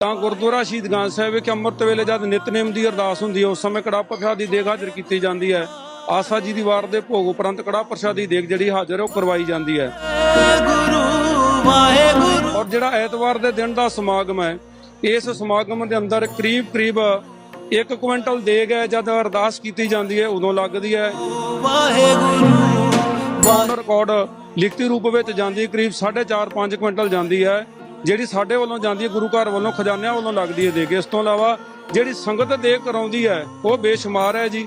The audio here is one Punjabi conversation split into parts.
ਤਾਂ ਗੁਰਦੁਆਰਾ ਸ਼ਹੀਦਗੰਜ ਸਾਹਿਬ ਵਿਖੇ ਅੰਮ੍ਰਿਤ ਵੇਲੇ ਜਦ ਨਿਤਨੇਮ ਦੀ ਅਰਦਾਸ ਹੁੰਦੀ ਹੈ ਉਸ ਸਮੇਂ ਕੜਾ ਪ੍ਰਸ਼ਾਦ ਦੇਗ ਹਾਜ਼ਰ ਕੀਤੀ ਜਾਂਦੀ ਹੈ। ਆਸਾ ਜੀ ਦੀ ਵਾਰ ਦੇ ਭੋਗ ਉਪਰੰਤ ਕੜਾ ਪ੍ਰਸ਼ਾਦ ਦੇਗ ਜਿਹੜੀ ਹਾਜ਼ਰ ਹੈ ਉਹ ਕਰਵਾਈ ਜਾਂਦੀ ਹੈ। ਔਰ ਜਿਹੜਾ ਐਤਵਾਰ ਦੇ ਦਿਨ ਦਾ ਸਮਾਗਮ ਹੈ ਇਸ ਸਮਾਗਮ ਦੇ ਅੰਦਰ ਕਰੀਬ ਕਰੀਬ 1 ਕੁਇੰਟਲ ਦੇਗ ਹੈ ਜਦ ਅਰਦਾਸ ਕੀਤੀ ਜਾਂਦੀ ਹੈ ਉਦੋਂ ਲੱਗਦੀ ਹੈ। ਵਾਹਿਗੁਰੂ ਰਿਕਾਰਡ ਲਿਖਤੀ ਰੂਪ ਵਿੱਚ ਜਾਂਦੀ ਹੈ, ਕਰੀਬ 4.5 5 ਕੁਇੰਟਲ ਜਾਂਦੀ ਹੈ। ਜਿਹੜੀ ਸਾਡੇ ਵੱਲੋਂ ਜਾਂਦੀ ਹੈ, ਗੁਰੂ ਘਰ ਵੱਲੋਂ ਖਜ਼ਾਨਿਆਂ ਵੱਲੋਂ ਲੱਗਦੀ ਹੈ ਦੇਗ ਇਸ ਤੋਂ ਇਲਾਵਾ ਜਿਹੜੀ ਸੰਗਤ ਦੇਗ ਕਰਾਉਂਦੀ ਹੈ, ਉਹ ਬੇਸ਼ੁਮਾਰ ਹੈ ਜੀ।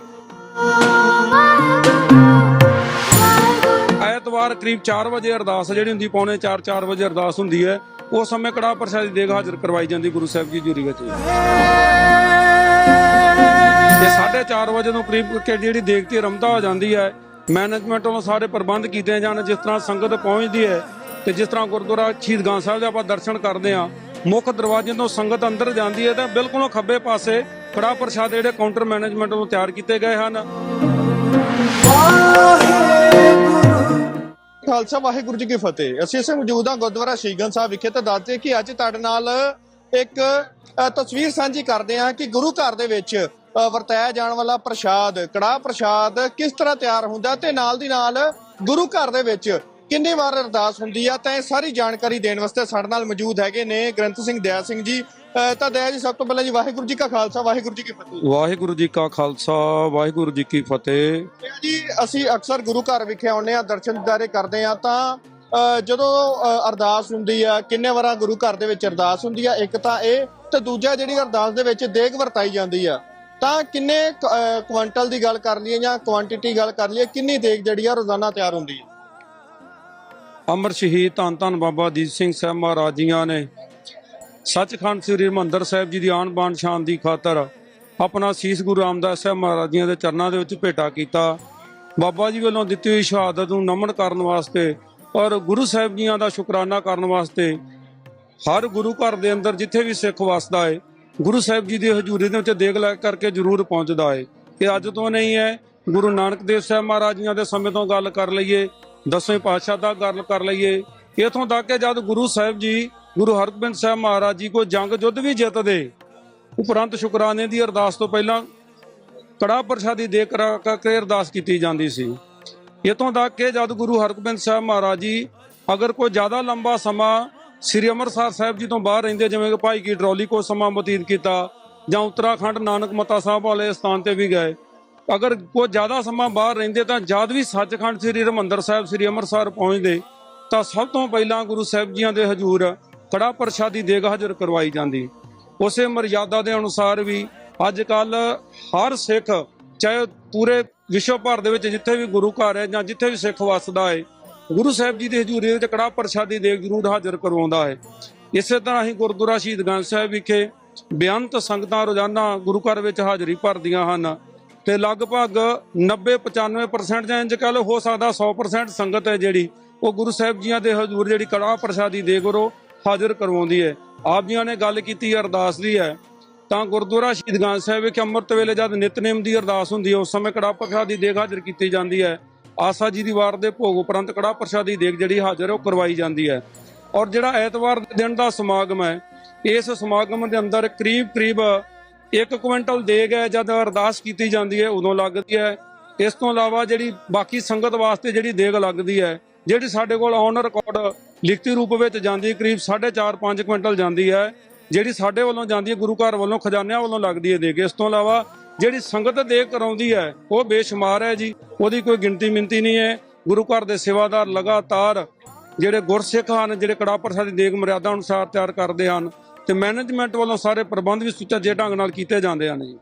ਐਤਵਾਰ ਕਰੀਬ 4 ਵਜੇ ਅਰਦਾਸ ਜਿਹੜੀ ਹੁੰਦੀ, ਪੌਣੇ 4 4 ਵਜੇ ਅਰਦਾਸ ਹੁੰਦੀ ਹੈ ਉਸ ਸਮੇਂ ਕੜਾ ਪ੍ਰਸ਼ਾਦ ਦੀ ਦੇਗ ਹਾਜ਼ਰ ਕਰਵਾਈ ਜਾਂਦੀ ਗੁਰੂ ਸਾਹਿਬ ਜੀ ਜੂਰੀ ਵਿੱਚ। ਤੇ 4:30 ਵਜੇ ਨੂੰ ਕਰੀਬ ਕਿ ਜਿਹੜੀ ਦੇਗ ਤੇ ਰਮਤਾ ਹੋ ਜਾਂਦੀ ਹੈ ਮੈਨੇਜਮੈਂਟ ਵੱਲੋਂ ਸਾਰੇ ਪ੍ਰਬੰਧ ਕੀਤੇ ਜਾਣ, ਜਿਸ ਤਰ੍ਹਾਂ ਸੰਗਤ ਪਹੁੰਚਦੀ ਹੈ ਤੇ ਜਿਸ ਤਰ੍ਹਾਂ ਗੁਰਦੁਆਰਾ ਸ਼ਹੀਦਗੰਜ ਸਾਹਿਬ ਦੇ ਆਪਾਂ ਦਰਸ਼ਨ ਕਰਦੇ ਹਾਂ, ਮੁੱਖ ਦਰਵਾਜ਼ੇ ਤੋਂ ਸੰਗਤ ਅੰਦਰ ਜਾਂਦੀ ਹੈ ਤਾਂ ਬਿਲਕੁਲ ਖੱਬੇ ਪਾਸੇ ਕੜਾ ਪ੍ਰਸ਼ਾਦ ਜਿਹੜੇ ਕਾਊਂਟਰ ਮੈਨੇਜਮੈਂਟ ਵੱਲੋਂ ਤਿਆਰ ਕੀਤੇ ਗਏ ਹਨ। ਖਾਲਸਾ, ਵਾਹਿਗੁਰੂ ਜੀ ਕੀ ਫਤਿਹ। ਅਸੀਂ ਇਸੇ ਮੌਜੂਦ ਹਾਂ ਗੁਰਦੁਆਰਾ ਸ਼ਹੀਦਗੰਜ ਸਾਹਿਬ ਵਿਖੇ ਤਾਂ ਦੱਸਦੇ ਕਿ ਅੱਜ ਤੁਹਾਡੇ ਨਾਲ ਇੱਕ ਤਸਵੀਰ ਸਾਂਝੀ ਕਰਦੇ ਹਾਂ ਕਿ ਗੁਰੂ ਘਰ ਦੇ ਵਿੱਚ ਵਰਤਾਇਆ ਜਾਣ ਵਾਲਾ ਪ੍ਰਸ਼ਾਦ, ਕੜਾਹ ਪ੍ਰਸ਼ਾਦ ਕਿਸ ਤਰ੍ਹਾਂ ਤਿਆਰ ਹੁੰਦਾ ਤੇ ਨਾਲ ਦੀ ਨਾਲ ਗੁਰੂ ਘਰ ਦੇ ਵਿੱਚ ਕਿੰਨੀ ਵਾਰ ਅਰਦਾਸ ਹੁੰਦੀ ਆ? ਤਾਂ ਇਹ ਸਾਰੀ ਜਾਣਕਾਰੀ ਦੇਣ ਵਾਸਤੇ ਸਾਡੇ ਨਾਲ ਮੌਜੂਦ ਹੈਗੇ ਨੇ ਗ੍ਰੰਥ ਸਿੰਘ ਦਇਆ ਸਿੰਘ ਜੀ। ਤਾਂ ਦਇਆ ਜੀ ਸਭ ਤੋਂ ਪਹਿਲਾਂ ਜੀ ਵਾਹਿਗੁਰੂ ਜੀ ਕਾ ਖਾਲਸਾ ਵਾਹਿਗੁਰੂ ਜੀ ਕੀ ਫਤਿਹ। ਵਾਹਿਗੁਰੂ ਜੀ ਕਾ ਖਾਲਸਾ ਵਾਹਿਗੁਰੂ ਜੀ ਕੀ ਫਤਿਹ। ਜੀ ਅਸੀਂ ਅਕਸਰ ਗੁਰੂ ਘਰ ਵਿਖੇ ਆਉਂਦੇ ਆ ਦਰਸ਼ਨ ਦਿਦਾਰੇ ਕਰਦੇ ਆ ਤਾਂ ਜਦੋਂ ਅਰਦਾਸ ਹੁੰਦੀ ਆ ਕਿੰਨੇ ਵਾਰਾਂ ਗੁਰੂ ਘਰ ਦੇ ਵਿੱਚ ਅਰਦਾਸ ਹੁੰਦੀ ਆ? ਇੱਕ ਤਾਂ ਇਹ ਤੇ ਦੂਜਾ ਜਿਹੜੀ ਅਰਦਾਸ ਦੇ ਵਿੱਚ ਦੇਗ ਵਰਤਾਈ ਜਾਂਦੀ ਆ। ਤਾਂ ਕਿੰਨੇ ਕੁਆਂਟਲ ਦੀ ਗੱਲ ਕਰ ਲਈਏ ਜਾਂ ਕੁਆਂਟੀਟੀ ਗੱਲ ਕਰ ਲਈਏ ਕਿੰਨੀ ਦੇਗ ਜਿਹੜੀ ਆ ਰੋਜ਼ਾਨਾ ਤਿਆਰ ਹੁੰਦੀ ਹੈ ਅਮਰ ਸ਼ਹੀਦ ਧੰਨ ਧੰਨ ਬਾਬਾ ਦੀਪ ਸਿੰਘ ਸਾਹਿਬ ਮਹਾਰਾਜ ਜੀਆਂ ਨੇ। ਸੱਚਖੰਡ ਸ੍ਰੀ ਹਰਿਮੰਦਰ ਸਾਹਿਬ ਜੀ ਦੀ ਆਨ ਬਾਣ ਸ਼ਾਨ ਦੀ ਖਾਤਰ ਆਪਣਾ ਸੀਸ ਗੁਰੂ ਰਾਮਦਾਸ ਸਾਹਿਬ ਮਹਾਰਾਜ ਜੀਆਂ ਦੇ ਚਰਨਾਂ ਦੇ ਵਿੱਚ ਭੇਟਾ ਕੀਤਾ। ਬਾਬਾ ਜੀ ਵੱਲੋਂ ਦਿੱਤੀ ਹੋਈ ਸ਼ਹਾਦਤ ਨੂੰ ਨਮਨ ਕਰਨ ਵਾਸਤੇ ਔਰ ਗੁਰੂ ਸਾਹਿਬ ਜੀਆਂ ਦਾ ਸ਼ੁਕਰਾਨਾ ਕਰਨ ਵਾਸਤੇ ਹਰ ਗੁਰੂ ਘਰ ਦੇ ਅੰਦਰ ਜਿੱਥੇ ਵੀ ਸਿੱਖ ਵਸਦਾ ਹੈ ਗੁਰੂ ਸਾਹਿਬ ਜੀ ਦੀ ਹਜ਼ੂਰੀ ਦੇ ਵਿੱਚ ਦੇਗ ਲੈ ਕਰਕੇ ਜ਼ਰੂਰ ਪਹੁੰਚਦਾ ਹੈ ਇਹ ਅੱਜ ਤੋਂ ਨਹੀਂ ਹੈ, ਗੁਰੂ ਨਾਨਕ ਦੇਵ ਸਾਹਿਬ ਮਹਾਰਾਜ ਜੀਆਂ ਦੇ ਸਮੇਂ ਤੋਂ ਗੱਲ ਕਰ ਲਈਏ। ਦਸਵੇਂ ਪਾਤਸ਼ਾਹ ਦਾ ਗੱਲ ਕਰ ਲਈਏ। ਇਥੋਂ ਤੱਕ ਕਿ ਜਦ ਗੁਰੂ ਸਾਹਿਬ ਜੀ, ਗੁਰੂ ਹਰਗੋਬਿੰਦ ਸਾਹਿਬ ਮਹਾਰਾਜ ਜੀ ਕੋ ਜੰਗ ਯੁੱਧ ਵੀ ਜਿੱਤਦੇ, ਉਪਰੰਤ ਸ਼ੁਕਰਾਨੇ ਦੀ ਅਰਦਾਸ ਤੋਂ ਪਹਿਲਾਂ ਕੜਾ ਪ੍ਰਸ਼ਾਦੀ ਦੇ ਕਰਕੇ ਅਰਦਾਸ ਕੀਤੀ ਜਾਂਦੀ ਸੀ। ਇਤੋਂ ਤੱਕ ਕਿ ਜਦ ਗੁਰੂ ਹਰਗੋਬਿੰਦ ਸਾਹਿਬ ਮਹਾਰਾਜ ਜੀ ਅਗਰ ਕੋਈ ਜ਼ਿਆਦਾ ਲੰਬਾ ਸਮਾਂ ਸ੍ਰੀ ਅੰਮ੍ਰਿਤਸਰ ਸਾਹਿਬ ਜੀ ਤੋਂ ਬਾਹਰ ਰਹਿੰਦੇ, ਜਿਵੇਂ ਕਿ ਭਾਈ ਕੀ ਟਰੋਲੀ ਕੋ ਸਮਾਂ ਬਤੀਤ ਕੀਤਾ ਜਾਂ ਉੱਤਰਾਖੰਡ ਨਾਨਕ ਮੱਤਾ ਸਾਹਿਬ ਵਾਲੇ ਸਥਾਨ ਤੇ ਵੀ ਗਏ ਅਗਰ ਕੋਈ ਜ਼ਿਆਦਾ ਸਮਾਂ ਬਾਹਰ ਰਹਿੰਦੇ ਤਾਂ ਜਦ ਵੀ ਸੱਚਖੰਡ ਸ੍ਰੀ ਹਰਿਮੰਦਰ ਸਾਹਿਬ, ਸ੍ਰੀ ਅੰਮ੍ਰਿਤਸਰ ਪਹੁੰਚਦੇ, ਤਾਂ ਸਭ ਤੋਂ ਪਹਿਲਾਂ ਗੁਰੂ ਸਾਹਿਬ ਜੀਆਂ ਦੇ ਹਜ਼ੂਰ ਕੜਾ ਪ੍ਰਸ਼ਾਦੀ ਦੇਗ ਹਾਜ਼ਰ ਕਰਵਾਈ ਜਾਂਦੀ। ਉਸੇ ਮਰਿਆਦਾ ਦੇ ਅਨੁਸਾਰ ਵੀ ਅੱਜ ਕੱਲ ਹਰ ਸਿੱਖ, ਚਾਹੇ ਪੂਰੇ ਵਿਸ਼ਵ ਭਰ ਦੇ ਵਿੱਚ ਜਿੱਥੇ ਵੀ ਗੁਰੂ ਘਰ ਹੈ ਜਾਂ ਜਿੱਥੇ ਵੀ ਸਿੱਖ ਵੱਸਦਾ ਹੈ, ਗੁਰੂ ਸਾਹਿਬ ਜੀ ਦੀ ਹਜ਼ੂਰੀ ਵਿੱਚ ਕੜਾ ਪ੍ਰਸ਼ਾਦੀ ਦੇਗ ਜ਼ਰੂਰ ਹਾਜ਼ਰ ਕਰਵਾਉਂਦਾ ਹੈ। ਇਸੇ ਤਰ੍ਹਾਂ ਹੀ ਗੁਰਦੁਆਰਾ ਸ਼ਹੀਦ ਗੰਜ ਸਾਹਿਬ ਵਿਖੇ ਬੇਅੰਤ ਸੰਗਤਾਂ ਰੋਜ਼ਾਨਾ ਗੁਰੂ ਘਰ ਵਿੱਚ ਹਾਜ਼ਰੀ ਭਰਦੀਆਂ ਹਨ। ਤੇ ਲਗਭਗ 90 95% ਜਾਂ ਇੰਜ ਕਹ ਲਓ ਹੋ ਸਕਦਾ 100% ਸੰਗਤ ਹੈ ਜਿਹੜੀ, ਉਹ ਗੁਰੂ ਸਾਹਿਬ ਜੀਆਂ ਦੇ ਹਜ਼ੂਰ ਜਿਹੜੀ ਕੜਾ ਪ੍ਰਸ਼ਾਦੀ ਦੇ ਗੁਰੂ ਹਾਜ਼ਰ ਕਰਵਾਉਂਦੀ ਹੈ। ਆਪ ਜੀਆਂ ਨੇ ਗੱਲ ਕੀਤੀ, ਅਰਦਾਸ ਦੀ ਹੈ। ਤਾਂ ਗੁਰਦੁਆਰਾ ਸ਼ਹੀਦ ਸ਼ਹੀਦਗੰਜ ਸਾਹਿਬ ਵਿਖੇ ਅੰਮ੍ਰਿਤ ਵੇਲੇ ਜਦ ਨਿਤਨੇਮ ਦੀ ਅਰਦਾਸ ਹੁੰਦੀ ਹੈ, ਉਸ ਸਮੇਂ ਕੜਾ ਪ੍ਰਸ਼ਾਦੀ ਦੀ ਦੇਗ ਹਾਜ਼ਰ ਕੀਤੀ ਜਾਂਦੀ ਹੈ। ਆਸਾ ਜੀ ਦੀ ਵਾਰ ਦੇ ਭੋਗ ਉਪਰੰਤ ਕੜਾ ਪ੍ਰਸ਼ਾਦੀ ਦੀ ਦੇਗ ਜਿਹੜੀ ਹਾਜ਼ਰ ਉਹ ਕਰਵਾਈ ਜਾਂਦੀ ਹੈ। ਔਰ ਜਿਹੜਾ ਐਤਵਾਰ ਦੇ ਦਿਨ ਦਾ ਸਮਾਗਮ ਹੈ, ਇਸ ਸਮਾਗਮ ਦੇ ਅੰਦਰ ਕਰੀਬ ਕਰੀਬ 1 ਕੁਇੰਟਲ ਦੇਗ ਹੈ ਜਦ ਅਰਦਾਸ ਕੀਤੀ ਜਾਂਦੀ ਹੈ ਉਦੋਂ ਲੱਗਦੀ ਹੈ। ਇਸ ਤੋਂ ਇਲਾਵਾ ਜਿਹੜੀ ਬਾਕੀ ਸੰਗਤ ਵਾਸਤੇ ਜਿਹੜੀ ਦੇਗ ਲੱਗਦੀ ਹੈ ਜਿਹੜੀ ਸਾਡੇ ਕੋਲ ਔਨ ਰਿਕਾਰਡ ਲਿਖਤੀ ਰੂਪ ਵਿੱਚ ਜਾਂਦੀ ਹੈ, ਕਰੀਬ 4.5 5 ਕੁਇੰਟਲ ਜਾਂਦੀ ਹੈ ਜਿਹੜੀ ਸਾਡੇ ਵੱਲੋਂ ਜਾਂਦੀ ਹੈ ਗੁਰੂ ਘਰ ਵੱਲੋਂ ਖਜ਼ਾਨਿਆਂ ਵੱਲੋਂ ਲੱਗਦੀ ਹੈ ਦੇਗ। ਇਸ ਤੋਂ ਇਲਾਵਾ ਜਿਹੜੀ ਸੰਗਤ ਦੇਗ ਕਰਾਉਂਦੀ ਹੈ ਉਹ ਬੇਸ਼ੁਮਾਰ ਹੈ ਜੀ ਉਹਦੀ ਕੋਈ ਗਿਣਤੀ ਮਿੰਤੀ ਨਹੀਂ ਹੈ। ਗੁਰੂ ਘਰ ਦੇ ਸੇਵਾਦਾਰ ਲਗਾਤਾਰ ਜਿਹੜੇ ਗੁਰਸਿੱਖ ਹਨ ਜਿਹੜੇ ਕੜਾ ਪ੍ਰਸਾਦ ਦੀ ਦੇਗ ਮਰਿਆਦਾ ਅਨੁਸਾਰ ਤਿਆਰ ਕਰਦੇ ਹਨ ਤੇ ਮੈਨੇਜਮੈਂਟ ਵੱਲੋਂ ਸਾਰੇ ਪ੍ਰਬੰਧ ਵੀ ਸੁਚੱਜੇ ਢੰਗ ਨਾਲ ਕੀਤੇ ਜਾਂਦੇ ਹਨ ਜੀ।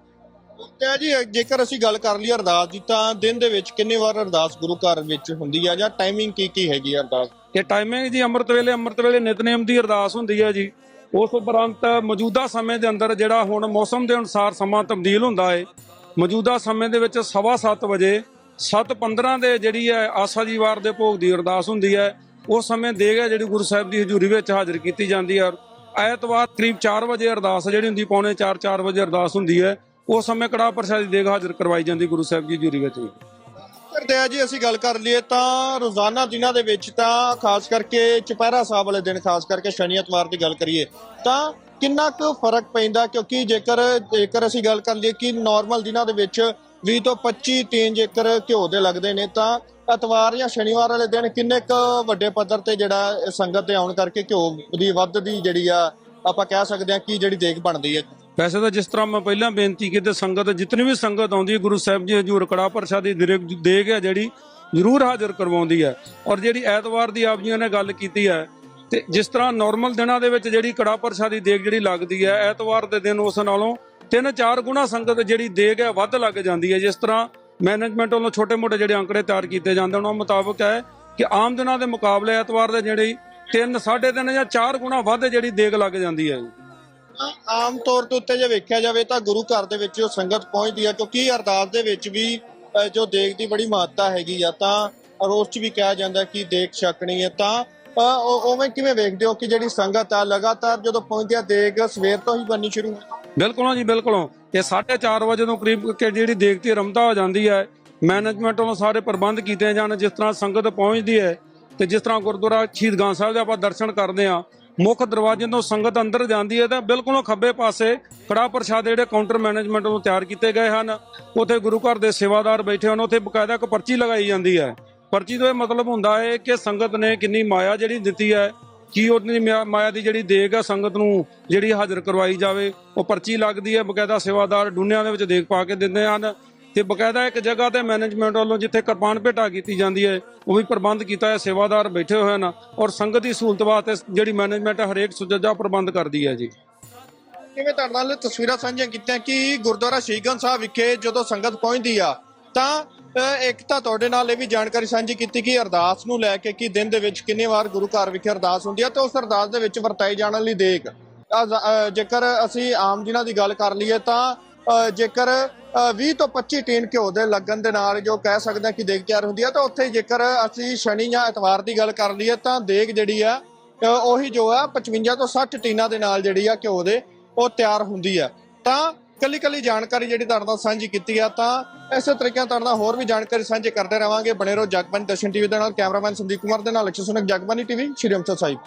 ਤੇ ਜੀ ਜੇਕਰ ਅਸੀਂ ਗੱਲ ਕਰ ਲਈਏ ਅਰਦਾਸ ਦੀ ਤਾਂ ਦਿਨ ਦੇ ਵਿੱਚ ਕਿੰਨੇ ਵਾਰ ਅਰਦਾਸ ਗੁਰੂ ਘਰ ਵਿੱਚ ਹੁੰਦੀ ਆ ਜਾਂ ਟਾਈਮਿੰਗ ਕੀ ਕੀ ਹੈਗੀ ਆ ਅਰਦਾਸ? ਇਹ ਟਾਈਮਿੰਗ ਜੀ ਅੰਮ੍ਰਿਤ ਵੇਲੇ ਅੰਮ੍ਰਿਤ ਵੇਲੇ ਨਿਤਨੇਮ ਦੀ ਅਰਦਾਸ ਹੁੰਦੀ ਹੈ ਜੀ। ਉਸ ਉਪਰੰਤ ਮੌਜੂਦਾ ਸਮੇਂ ਦੇ ਅੰਦਰ ਜਿਹੜਾ ਹੁਣ ਮੌਸਮ ਦੇ ਅਨੁਸਾਰ ਸਮਾਂ ਤਬਦੀਲ ਹੁੰਦਾ ਹੈ ਮੌਜੂਦਾ ਸਮੇਂ ਦੇ ਵਿੱਚ ਸਵਾ ਸੱਤ ਵਜੇ 7:15 ਦੇ ਜਿਹੜੀ ਹੈ ਆਸਾ ਜੀ ਵਾਰ ਦੇ ਭੋਗ ਦੀ ਅਰਦਾਸ ਹੁੰਦੀ ਹੈ ਉਸ ਸਮੇਂ ਦੇਗ ਜਿਹੜੀ ਗੁਰੂ ਸਾਹਿਬ ਦੀ ਹਜ਼ੂਰੀ ਵਿੱਚ ਹਾਜ਼ਰ ਕੀਤੀ ਜਾਂਦੀ ਹੈ ਐਤਵਾਰ ਕਰੀਬ 4 ਵਜੇ ਅਰਦਾਸ ਜਿਹੜੀ ਹੁੰਦੀ, ਪੌਣੇ 4 4 ਵਜੇ ਅਰਦਾਸ ਹੁੰਦੀ ਹੈ, ਉਸ ਸਮੇਂ ਕੜਾ ਪ੍ਰਸ਼ਾਦ ਦੀ ਦੇਗ ਹਾਜ਼ਰ ਕਰਵਾਈ ਜਾਂਦੀ ਗੁਰੂ ਸਾਹਿਬ ਦੀ ਹਜ਼ੂਰੀ ਵਿੱਚ ਕਰਦੇ ਆ ਜੀ, ਅਸੀਂ ਗੱਲ ਕਰ ਲਈਏ ਤਾਂ ਰੋਜ਼ਾਨਾ ਦਿਨਾਂ ਦੇ ਵਿੱਚ ਤਾਂ ਖਾਸ ਕਰਕੇ ਚੁਪਹਿਰਾ ਸਾਹਿਬ ਵਾਲੇ ਦਿਨ ਖਾਸ ਕਰਕੇ ਸ਼ਨੀ ਐਤਵਾਰ ਦੀ ਗੱਲ ਕਰੀਏ, ਤਾਂ ਕਿੰਨਾ ਕੁ ਫ਼ਰਕ ਪੈਂਦਾ? ਕਿਉਂਕਿ ਜੇਕਰ ਜੇਕਰ ਅਸੀਂ ਗੱਲ ਕਰ ਲਈਏ ਕਿ ਨਾਰਮਲ ਦਿਨਾਂ ਦੇ ਵਿੱਚ 20 ਤੋਂ 25 ਤੀਨ ਜੇਕਰ ਘਿਓ ਦੇ ਲੱਗਦੇ ਨੇ, ਤਾਂ ਐਤਵਾਰ ਜਾਂ ਸ਼ਨੀਵਾਰ ਵਾਲੇ ਦਿਨ ਕਿੰਨੇ ਕੁ ਵੱਡੇ ਪੱਧਰ ਤੇ ਜਿਹੜਾ ਇਹ ਸੰਗਤ ਦੇ ਆਉਣ ਕਰਕੇ ਘਿਓ ਦੀ ਵੱਧ ਦੀ ਜਿਹੜੀ ਆ, ਆਪਾਂ ਕਹਿ ਸਕਦੇ ਹਾਂ ਕਿ ਜਿਹੜੀ ਦੇਖ ਬਣਦੀ ਹੈ? ਵੈਸੇ ਤਾਂ ਜਿਸ ਤਰ੍ਹਾਂ ਮੈਂ ਪਹਿਲਾਂ ਬੇਨਤੀ ਕੀਤੀ, ਸੰਗਤ ਜਿਤਨੀ ਵੀ ਸੰਗਤ ਆਉਂਦੀ ਹੈ, ਗੁਰੂ ਸਾਹਿਬ ਜੀ, ਹਜੂਰ ਕੜਾ ਪ੍ਰਸ਼ਾਦੀ ਦੇ ਗਿਆ ਜਿਹੜੀ, ਜ਼ਰੂਰ ਹਾਜ਼ਰ ਕਰਵਾਉਂਦੀ ਹੈ। ਔਰ ਜਿਹੜੀ ਐਤਵਾਰ ਦੀ ਆਪ ਜੀਆਂ ਨੇ ਗੱਲ ਕੀਤੀ ਹੈ, ਤੇ ਜਿਸ ਤਰ੍ਹਾਂ ਨਾਰਮਲ ਦਿਨਾਂ ਦੇ ਵਿੱਚ ਜਿਹੜੀ ਕੜਾ ਪ੍ਰਸ਼ਾਦੀ ਦੇਗ ਜਿਹੜੀ ਲੱਗਦੀ ਹੈ, ਐਤਵਾਰ ਦੇ ਦਿਨ ਉਸ ਨਾਲੋਂ ਤਿੰਨ ਚਾਰ ਗੁਣਾ ਸੰਗਤ ਜਿਹੜੀ ਦੇਗ ਹੈ, ਵੱਧ ਲੱਗ ਜਾਂਦੀ ਹੈ। ਜਿਸ ਤਰ੍ਹਾਂ ਮੈਨੇਜਮੈਂਟ ਵੱਲੋਂ ਛੋਟੇ-ਮੋਟੇ ਜਿਹੜੇ ਅੰਕੜੇ ਤਿਆਰ ਕੀਤੇ ਜਾਂਦੇ ਉਹਨਾਂ ਮੁਤਾਬਕ ਹੈ ਕਿ ਆਮ ਦਿਨਾਂ ਦੇ ਮੁਕਾਬਲੇ ਐਤਵਾਰ ਦੇ ਜਿਹੜੀ ਤਿੰਨ ਸਾਢੇ ਜਾਂ ਚਾਰ ਗੁਣਾ ਵੱਧ ਜਿਹੜੀ ਦੇਗ ਲੱਗ ਜਾਂਦੀ ਹੈ ਆਮ ਤੌਰ ਤੇ ਉੱਤੇ ਜੇ ਵੇਖਿਆ ਜਾਵੇ ਤਾਂ ਗੁਰੂ ਘਰ ਦੇ ਵਿੱਚ ਜੋ ਸੰਗਤ ਪਹੁੰਚਦੀ ਹੈ ਕਿਉਂਕਿ ਅਰਦਾਸ ਦੇ ਵਿੱਚ ਵੀ ਜੋ ਦੇਗ ਦੀ ਬੜੀ ਮਹੱਤਤਾ ਹੈਗੀ ਆ ਤਾਂ ਰੋਸ ਚ ਵੀ ਕਿਹਾ ਜਾਂਦਾ ਕਿ ਦੇਗ ਛਕਣੀ ਹੈ। ਤਾਂ ਅ, ਉਵੇਂ ਕਿਵੇਂ ਵੇਖਦੇ ਹੋ ਕਿ ਜਿਹੜੀ ਸੰਗਤ ਆ ਲਗਾਤਾਰ ਜਦੋਂ ਪਹੁੰਚਦੀ ਆ ਦੇਗ ਸਵੇਰ ਤੋਂ ਹੀ ਬਣਨੀ ਸ਼ੁਰੂ ਹੋ? ਬਿਲਕੁਲ ਜੀ, ਬਿਲਕੁਲ ਇਹ 4:30 ਵਜੇ ਤੋਂ ਕਰੀਬ ਕਿ ਜਿਹੜੀ ਦੇਖਤੀ ਰਮਤਾ ਹੋ ਜਾਂਦੀ ਹੈ। ਮੈਨੇਜਮੈਂਟ ਵੱਲੋਂ ਸਾਰੇ ਪ੍ਰਬੰਧ ਕੀਤੇ ਜਾਣ, ਜਿਸ ਤਰ੍ਹਾਂ ਸੰਗਤ ਪਹੁੰਚਦੀ ਹੈ ਤੇ ਜਿਸ ਤਰ੍ਹਾਂ ਗੁਰਦੁਆਰਾ ਸ਼ਹੀਦਗਾਂ ਸਾਹਿਬ ਦੇ ਆਪਾਂ ਦਰਸ਼ਨ ਕਰਦੇ ਆ ਮੁੱਖ ਦਰਵਾਜ਼ੇ ਤੋਂ ਸੰਗਤ ਅੰਦਰ ਜਾਂਦੀ ਹੈ ਤਾਂ ਬਿਲਕੁਲ ਖੱਬੇ ਪਾਸੇ ਕੜਾ ਪ੍ਰਸ਼ਾਦ ਜਿਹੜੇ ਕਾਊਂਟਰ ਮੈਨੇਜਮੈਂਟ ਵੱਲੋਂ ਤਿਆਰ ਕੀਤੇ ਗਏ ਹਨ। ਉੱਥੇ ਗੁਰੂ ਘਰ ਦੇ ਸੇਵਾਦਾਰ ਬੈਠੇ ਹਨ, ਉੱਥੇ ਬਕਾਇਦਾ ਇੱਕ ਪਰਚੀ ਲਗਾਈ ਜਾਂਦੀ ਹੈ। ਪਰਚੀ ਤੋਂ ਇਹ ਮਤਲਬ ਹੁੰਦਾ ਹੈ ਕਿ ਸੰਗਤ ਨੇ ਕਿੰਨੀ ਮਾਇਆ ਜਿਹੜੀ ਦਿੱਤੀ ਹੈ ਕੀ ਉਹਦੀ ਮਿਆ- ਮਾਇਆ ਦੀ ਜਿਹੜੀ ਦੇਗ ਆ, ਸੰਗਤ ਨੂੰ ਜਿਹੜੀ ਹਾਜ਼ਰ ਕਰਵਾਈ ਜਾਵੇ, ਉਹ ਪਰਚੀ ਲੱਗਦੀ ਹੈ ਬਕਾਇਦਾ ਸੇਵਾਦਾਰ ਡੁੰਨਿਆਂ ਦੇ ਵਿੱਚ ਦੇਗ ਪਾ ਕੇ ਦਿੰਦੇ ਹਨ। ਤੇ ਬਕਾਇਦਾ ਇੱਕ ਜਗ੍ਹਾ ਤੇ ਮੈਨੇਜਮੈਂਟ ਵੱਲੋਂ ਜਿੱਥੇ ਕਿਰਪਾਨ ਭੇਟਾ ਕੀਤੀ ਜਾਂਦੀ ਹੈ, ਉਹ ਵੀ ਪ੍ਰਬੰਧ ਕੀਤਾ ਹੈ, ਸੇਵਾਦਾਰ ਬੈਠੇ ਹੋਏ ਹਨ ਔਰ ਸੰਗਤ ਦੀ ਸਹੂਲਤ ਵਾਸਤੇ ਜਿਹੜੀ ਮੈਨੇਜਮੈਂਟ ਹਰੇਕ ਸੁਜੱਜਾ ਪ੍ਰਬੰਧ ਕਰਦੀ ਹੈ ਜੀ। ਕਿਵੇਂ ਤੁਹਾਡੇ ਨਾਲ ਤਸਵੀਰਾਂ ਸਾਂਝੀਆਂ ਕੀਤੀਆਂ ਕਿ ਗੁਰਦੁਆਰਾ ਸ਼ਹੀਗੰਜ ਸਾਹਿਬ ਵਿਖੇ ਜਦੋਂ ਸੰਗਤ ਪਹੁੰਚਦੀ ਆ, ਤਾਂ ਇੱਕ ਤਾਂ ਤੁਹਾਡੇ ਨਾਲ ਇਹ ਵੀ ਜਾਣਕਾਰੀ ਸਾਂਝੀ ਕੀਤੀ ਕਿ ਅਰਦਾਸ ਨੂੰ ਲੈ ਕੇ ਕਿ ਦਿਨ ਦੇ ਵਿੱਚ ਕਿੰਨੇ ਵਾਰ ਗੁਰੂ ਘਰ ਵਿਖੇ ਅਰਦਾਸ ਹੁੰਦੀ ਹੈ ਤੇ ਉਸ ਅਰਦਾਸ ਦੇ ਵਿੱਚ ਵਰਤਾਈ ਜਾਣ ਵਾਲੀ ਦੇਗ। ਜੇਕਰ ਅਸੀਂ ਆਮ ਜਿਨ੍ਹਾਂ ਦੀ ਗੱਲ ਕਰ ਲਈਏ ਤਾਂ ਜੇਕਰ ਅ, 20 ਤੋਂ 25 ਟੀਨ ਘਿਓ ਦੇ ਲੱਗਣ ਦੇ ਨਾਲ ਜੋ ਕਹਿ ਸਕਦੇ ਹਾਂ ਕਿ ਦੇਗ ਤਿਆਰ ਹੁੰਦੀ ਹੈ ਤਾਂ ਉੱਥੇ ਜੇਕਰ ਅਸੀਂ ਸ਼ਨੀ ਜਾਂ ਐਤਵਾਰ ਦੀ ਗੱਲ ਕਰ ਲਈਏ ਤਾਂ ਦੇਗ ਜਿਹੜੀ ਆ ਉਹੀ ਜੋ ਆ 55 ਤੋਂ 60 ਟੀਨਾਂ ਦੇ ਨਾਲ ਜਿਹੜੀ ਆ ਘਿਓ ਦੇ ਉਹ ਤਿਆਰ ਹੁੰਦੀ ਆ। ਤਾਂ ਕੱਲੀ ਕੱਲੀ ਜਾਣਕਾਰੀ ਜਿਹੜੀ ਤੁਹਾਡੇ ਨਾਲ ਸਾਂਝੀ ਕੀਤੀ ਆ, ਤਾਂ ਇਸੇ ਤਰੀਕੇ ਨਾਲ ਤੁਹਾਡੇ ਨਾਲ ਹੋਰ ਵੀ ਜਾਣਕਾਰੀ ਸਾਂਝੀ ਕਰਦੇ ਰਵਾਂਗੇ। ਬਣੇ ਰਹੋ ਜਗਬਾਨੀ ਦਰਸ਼ਨ ਟੀਵੀ ਦੇ ਨਾਲ, ਕੈਮਰਾਮੈਨ ਸੰਦੀਪ ਕੁਮਾਰ ਦੇ ਨਾਲ, ਅਕਸ਼ੇ ਸੁਨਕ ਜਗਬਾਨੀ ਟੀਵੀ, ਸ਼੍ਰੀ ਅੰਮ੍ਰਿਤਸਰ ਸਾਹਿਬ।